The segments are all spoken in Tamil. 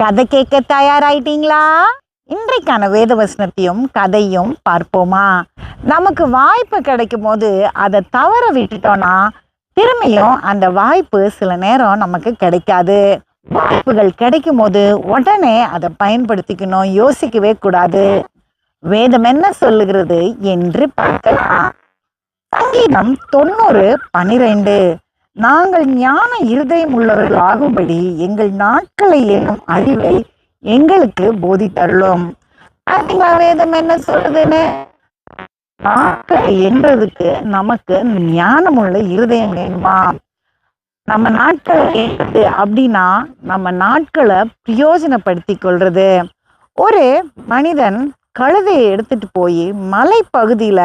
கதை கேட்க தயாராயிட்டீங்களா? இன்றைக்கான வேத வசனத்தையும் கதையும் பார்ப்போமா? நமக்கு வாய்ப்பு கிடைக்கும் போது அதை தவற விட்டுட்டோம்னா திரும்பியும் அந்த வாய்ப்பு சில நேரம் நமக்கு கிடைக்காது. வாய்ப்புகள் கிடைக்கும் போது உடனே அதை பயன்படுத்திக்கணும் யோசிக்கவே கூடாது. வேதம் என்ன சொல்லுகிறது என்று பார்க்கலாம். சங்கீதம் தொண்ணூறு பனிரெண்டு நாங்கள் ஞான இருதயம் உள்ளவர்கள் ஆகும்படி எங்கள் நாட்களை எண்ணும் அறிவை எங்களுக்கு போதித்தருளும். வேதம் என்ன சொல்லுதுன்னு? நாட்களை என்றதுக்கு நமக்கு ஞானமுள்ள இருதயம் வேணுமா நம்ம நாட்களை எண்றது அப்படின்னா நம்ம நாட்களை பிரயோஜனப்படுத்தி கொள்றது. ஒரு மனிதன் கழுதையை எடுத்துட்டு போய் மலைப்பகுதியில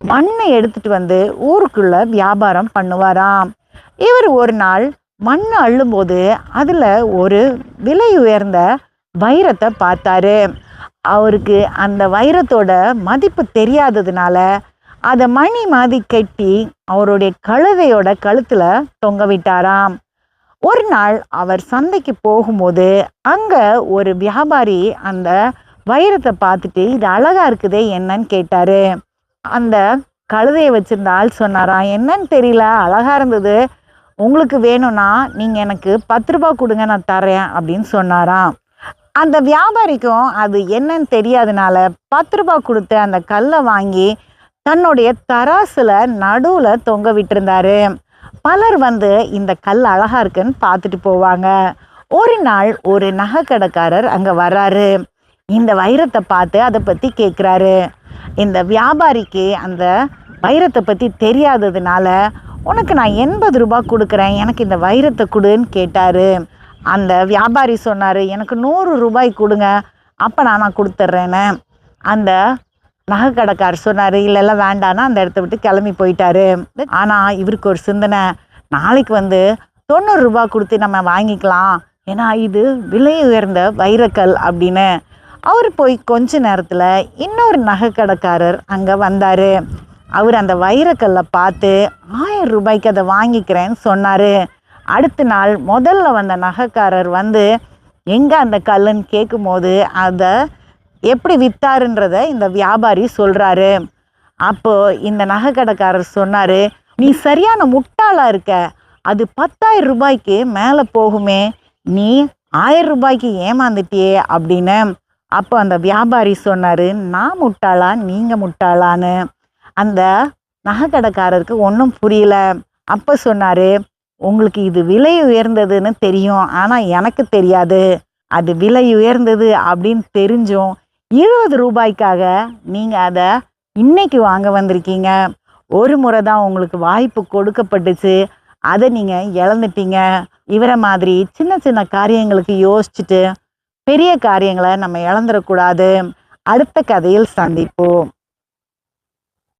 மண்ணை எடுத்துட்டு வந்து ஊருக்குள்ள வியாபாரம் பண்ணுவாராம். இவர் ஒரு நாள் மண் அள்ளும்போது அதில் ஒரு விலை உயர்ந்த வைரத்தை பார்த்தாரு. அவருக்கு அந்த வைரத்தோட மதிப்பு தெரியாததுனால அதை மணி மாதிரி கட்டி அவருடைய கழுதையோட கழுத்தில் தொங்க விட்டாராம். ஒரு நாள் அவர் சந்தைக்கு போகும்போது அங்கே ஒரு வியாபாரி அந்த வைரத்தை பார்த்துட்டு இது அழகாக இருக்குதே என்னன்னு கேட்டாரு. அந்த கழுதையை வச்சிருந்த ஆள் சொன்னாராம் என்னன்னு தெரியல அழகாக இருந்தது. உங்களுக்கு வேணும்னா நீங்கள் எனக்கு பத்து ரூபாய் கொடுங்க நான் தரேன் அப்படின்னு சொன்னாராம். அந்த வியாபாரிக்கும் அது என்னன்னு தெரியாதனால பத்து ரூபாய் கொடுத்து அந்த கல்லை வாங்கி தன்னுடைய தராசில் நடுவில் தொங்க விட்டுருந்தாரு. பலர் வந்து இந்த கல் அழகா இருக்குன்னு பார்த்துட்டு போவாங்க. ஒரு நாள் ஒரு நகைக்கடைக்காரர் அங்கே வர்றாரு. இந்த வைரத்தை பார்த்து அதை பற்றி கேட்குறாரு இந்த வியாபாரிக்கு அந்த வைரத்தை பற்றி தெரியாததுனால உனக்கு நான் எண்பது ரூபாய் கொடுக்குறேன் எனக்கு இந்த வைரத்தை கொடுன்னு கேட்டார். அந்த வியாபாரி சொன்னார் எனக்கு நூறு ரூபாய் கொடுங்க அப்போ நான் நான் கொடுத்துட்றேன்னு. அந்த நகை கடைக்காரர் சொன்னார் இல்லைல்ல வேண்டான்னா அந்த இடத்த விட்டு கிளம்பி போயிட்டாரு. ஆனால் இவருக்கு ஒரு சிந்தனை நாளைக்கு வந்து தொண்ணூறு ரூபாய் கொடுத்து நம்ம வாங்கிக்கலாம். ஏன்னா இது விலை உயர்ந்த வைரக்கல் அப்படின்னு. அவர் போய் கொஞ்ச நேரத்தில் இன்னொரு நகை கடைக்காரர் அங்கே வந்தார். அவர் அந்த வைரக்கல்லை பார்த்து ஆயிரம் ரூபாய்க்கு அதை வாங்கிக்கிறேன்னு சொன்னார். அடுத்த நாள் முதல்ல வந்த நகைக்காரர் வந்து எங்கே அந்த கல்லுன்னு கேட்கும்போது அதை எப்படி வித்தாருன்றத இந்த வியாபாரி சொல்கிறாரு அப்போ இந்த நகை கடைக்காரர் சொன்னார் நீ சரியான முட்டாளா இருக்க. அது பத்தாயிரம் ரூபாய்க்கு மேலே போகுமே. நீ ஆயிரம் ரூபாய்க்கு ஏமாந்துட்டியே அப்படின்னு. அப்போ அந்த வியாபாரி சொன்னார் நான் முட்டாளா? நீங்கள் முட்டாளான்னு. அந்த நகைக்கடைக்காரருக்கு ஒன்றும் புரியல. அப்போ சொன்னார் உங்களுக்கு இது விலை உயர்ந்ததுன்னு தெரியும். ஆனால் எனக்கு தெரியாது. அது விலை உயர்ந்தது அப்படின்னு தெரிஞ்சும் இருபது ரூபாய்க்காக நீங்கள் அதை இன்னைக்கு வாங்க வந்திருக்கீங்க. ஒரு முறை தான் உங்களுக்கு வாய்ப்பு கொடுக்கப்பட்டுச்சு. அதை நீங்கள் இழந்துட்டீங்க. இவரை மாதிரி சின்ன சின்ன காரியங்களுக்கு யோசிச்சுட்டு பெரிய காரியங்களை நம்ம இழந்துடக்கூடாது. அடுத்த கதையில் சந்திப்போம்.